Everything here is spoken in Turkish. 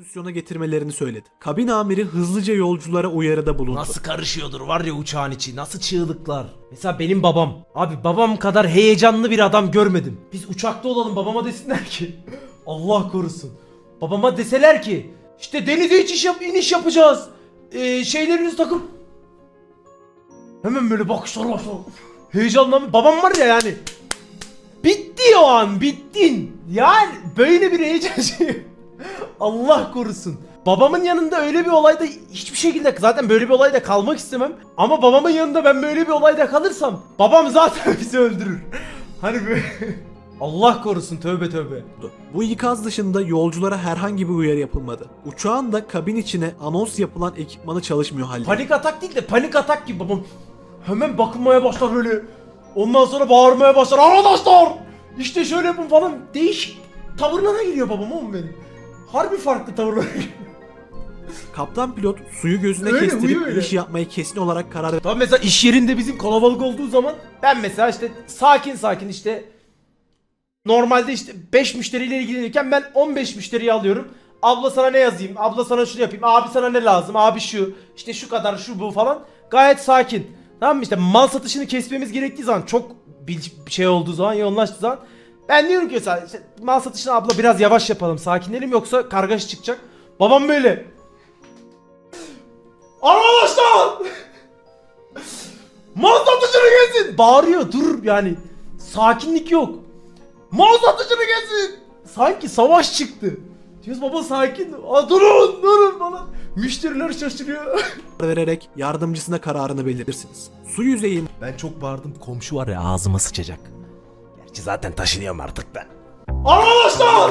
pozisyona getirmelerini söyledi. Kabin amiri hızlıca yolculara uyarıda bulundu. Nasıl karışıyordur var ya uçağın içi nasıl çığlıklar. Mesela benim babam. Abi babam kadar heyecanlı bir adam görmedim. Biz uçakta olalım babama desinler ki. Allah korusun. Babama deseler ki işte denize iniş, yap iniş yapacağız. Ee, şeylerinizi takıp Hemen böyle bakışlar başlar. Heyecanlanma. Babam var ya yani. Bitti o an bittin. Yani böyle bir heyecan şey. Allah korusun. Babamın yanında öyle bir olayda hiçbir şekilde zaten böyle bir olayda kalmak istemem. Ama babamın yanında ben böyle bir olayda kalırsam babam zaten bizi öldürür. Hani böyle Allah korusun tövbe tövbe. Bu ikaz dışında yolculara herhangi bir uyarı yapılmadı. Uçağın da kabin içine anons yapılan ekipmanı çalışmıyor halde. Panik atak değil de panik atak gibi babam. Hemen bakınmaya başlar böyle. Ondan sonra bağırmaya başlar. Arkadaşlar! İşte şöyle yapın falan. Değişik tavırlara giriyor babam oğlum benim. Harbi farklı tavırlara giriyor. Kaptan pilot suyu gözüne Öyle, kestirip öyle. iniş yapmayı kesin olarak karar verdi. Tamam mesela iş yerinde bizim kalabalık olduğu zaman ben mesela işte sakin sakin işte normalde işte 5 müşteriyle ilgilenirken ben 15 müşteriyi alıyorum. Abla sana ne yazayım? Abla sana şunu yapayım. Abi sana ne lazım? Abi şu. işte şu kadar şu bu falan. Gayet sakin. Tamam mı? İşte mal satışını kesmemiz gerektiği zaman çok bir bir şey olduğu zaman yoğunlaştığı zaman ben diyorum ki mesela işte mal satışını abla biraz yavaş yapalım. Sakinlerim yoksa kargaşa çıkacak. Babam böyle. Arkadaşlar! Mal satıcını gelsin! Bağırıyor dur yani. Sakinlik yok. Mal satıcını gelsin! Sanki savaş çıktı. Diyoruz baba sakin. Aa, durun durun falan. Müşteriler şaşırıyor. vererek yardımcısına kararını belirtirsiniz. Su yüzeyi ben çok bağırdım. Komşu var ya ağzıma sıçacak. Gerçi zaten taşınıyorum artık ben. Arkadaşlar!